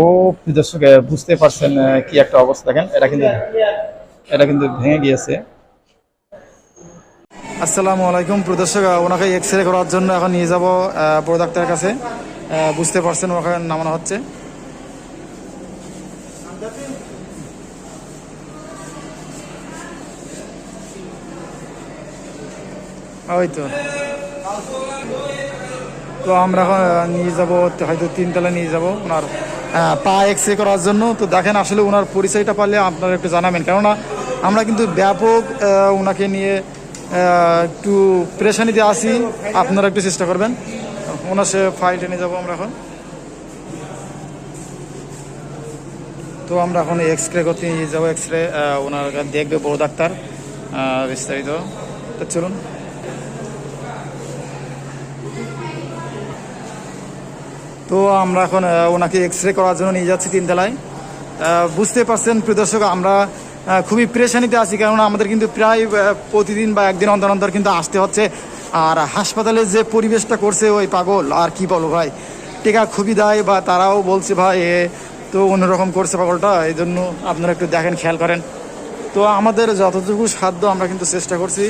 ও দর্শক বুঝতে পারছেন কি একটা অবস্থা। দেখেন, এটা কিন্তু এটা কিন্তু ভেঙে গিয়েছে। আসসালামু আলাইকুম প্রদর্শক ওনাকে এক্স রে করার জন্য এখন নিয়ে যাব বড় ডাক্তারের কাছে। বুঝতে পারছেন ওনাকে নামানো হচ্ছে। ওই তো। তো আমরা নিয়ে যাব, হয়তো তিনতলা নিয়ে যাব ওনার পা এক্স রে করার জন্য। তো দেখেন আসলে ওনার পরিচয়টা পারলে আপনারা একটু জানাবেন। কেননা আমরা কিন্তু ব্যাপক ওনাকে নিয়ে একটু প্রেশানিতে আসি। আপনারা একটু চেষ্টা করবেন। ওনার সে ফাইল টেনে যাব আমরা এখন। তো আমরা এখন এক্স রে করতে নিয়ে যাব। এক্স রে ওনার দেখবে বড় ডাক্তার বিস্তারিত। তো চলুন। তো আমরা এখন ওনাকে এক্স রে করার জন্য নিয়ে যাচ্ছি তিনতলায়। বুঝতে পারছেন প্রিয় দর্শক, আমরা খুবই প্রেশানিতে আছি, কেননা আমাদের কিন্তু প্রায় প্রতিদিন বা একদিন অন্তর অন্তর কিন্তু আসতে হচ্ছে। আর হাসপাতালে যে পরিবেশটা করছে ওই পাগল, আর কি বলো ভাই? টিকা খুবই দেয়, বা তারাও বলছে ভাই, এ তো অন্যরকম করছে পাগলটা এই জন্য আপনারা একটু দেখেন, খেয়াল করেন। তো আমাদের যতটুকু সাধ্য আমরা কিন্তু চেষ্টা করছি।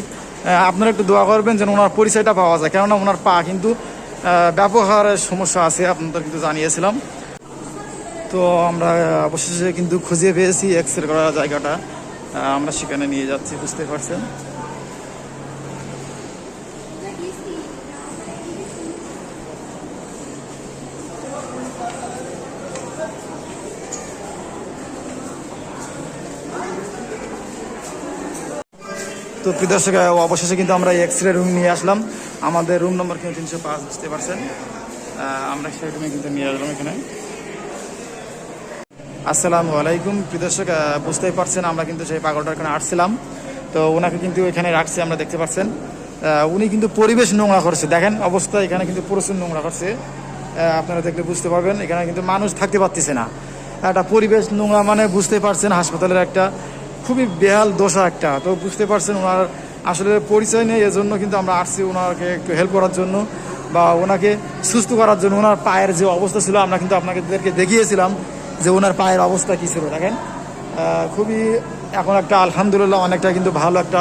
আপনারা একটু দোয়া করবেন যেন ওনার পরিচয়টা পাওয়া যায়, কেননা ওনার পা কিন্তু ব্যাপক সমস্যা আছে, আপনাদের কিন্তু জানিয়েছিলাম। তো আমরা অবশেষে কিন্তু খুঁজে পেয়েছি এক্সরে করার জায়গাটা। আমরা সেখানে নিয়ে যাচ্ছি, বুঝতে পারছেন? তো দর্শক অবশেষে কিন্তু আমরা এক্স রে রুম নিয়ে আসলাম। আমাদের রুম নম্বর কিন্তু তিনশো পাঁচ, বুঝতে পারছেন? আমরা সেই রুমে কিন্তু নিয়ে আসলাম এখানে। আসসালামু আলাইকুম। দর্শক বুঝতেই পারছেন, আমরা কিন্তু সেই পাগলটার এখানে আসছিলাম। তো ওনাকে কিন্তু এখানে রাখছি, আমরা দেখতে পাচ্ছেন উনি কিন্তু পরিবেশ নোংরা করছে। দেখেন অবস্থা, এখানে কিন্তু প্রচুর নোংরা করছে। আপনারা দেখলে বুঝতে পারবেন, এখানে কিন্তু মানুষ থাকতে পারতেছে না। একটা পরিবেশ নোংরা মানে বুঝতে পারছেন, হাসপাতালের একটা খুবই বেহাল দশা একটা। তো বুঝতে পারছেন ওনার আসলে পরিচয় নেই, এজন্য কিন্তু আমরা আসছি ওনাকে একটু হেল্প করার জন্য বা ওনাকে সুস্থ করার জন্য। ওনার পায়ের যে অবস্থা ছিল, আমরা কিন্তু আপনাদেরকে দেখিয়েছিলাম যে ওনার পায়ের অবস্থা কী ছিল। দেখেন খুবই এখন একটা আলহামদুলিল্লাহ অনেকটা কিন্তু ভালো একটা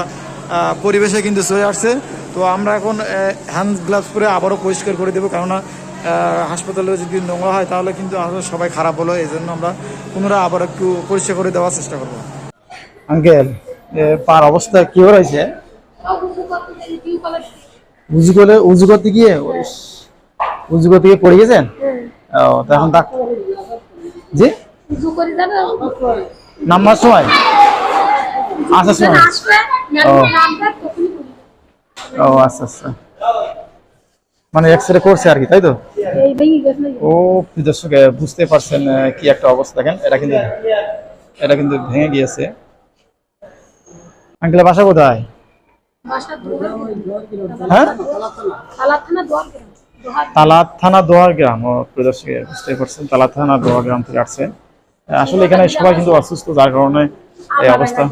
পরিবেশে কিন্তু চলে আসছে। তো আমরা এখন হ্যান্ড গ্লাভস পরে আবারও পরিষ্কার করে দেবো। কেননা হাসপাতালে যদি নোংরা হয়, তাহলে কিন্তু আসলে সবাই খারাপ হলো। এই জন্য আমরা পুনরায় আবার একটু পরিষ্কার করে দেওয়ার চেষ্টা করব। আঙ্কেল পার অবস্থা কি হয়েছে? উজু করে উজু করতে গিয়ে উজু করতে গিয়ে পড়ে গেছেন? ও, তো এখন ডাক জি? নাম্বার সময় আসার সময় ও। ও আচ্ছা আচ্ছা। মানে এক্স রে করছে আর কি, তাই তো? ও দর্শক বুঝতে পারছেন কি একটা অবস্থা দেখেন, এটা কিন্তু এটা কিন্তু ভেঙে গিয়েছে। আঙ্কেলের বাসা কোথায়? হ্যাঁ? তালা থানা দোয়ার গ্রাম। ও প্রিয় বুঝতে পারছেন তালা থানা দোয়ার গ্রাম থেকে আসছে। আসলে এখানে সবাই কিন্তু অসুস্থ যার কারণে এই অবস্থা।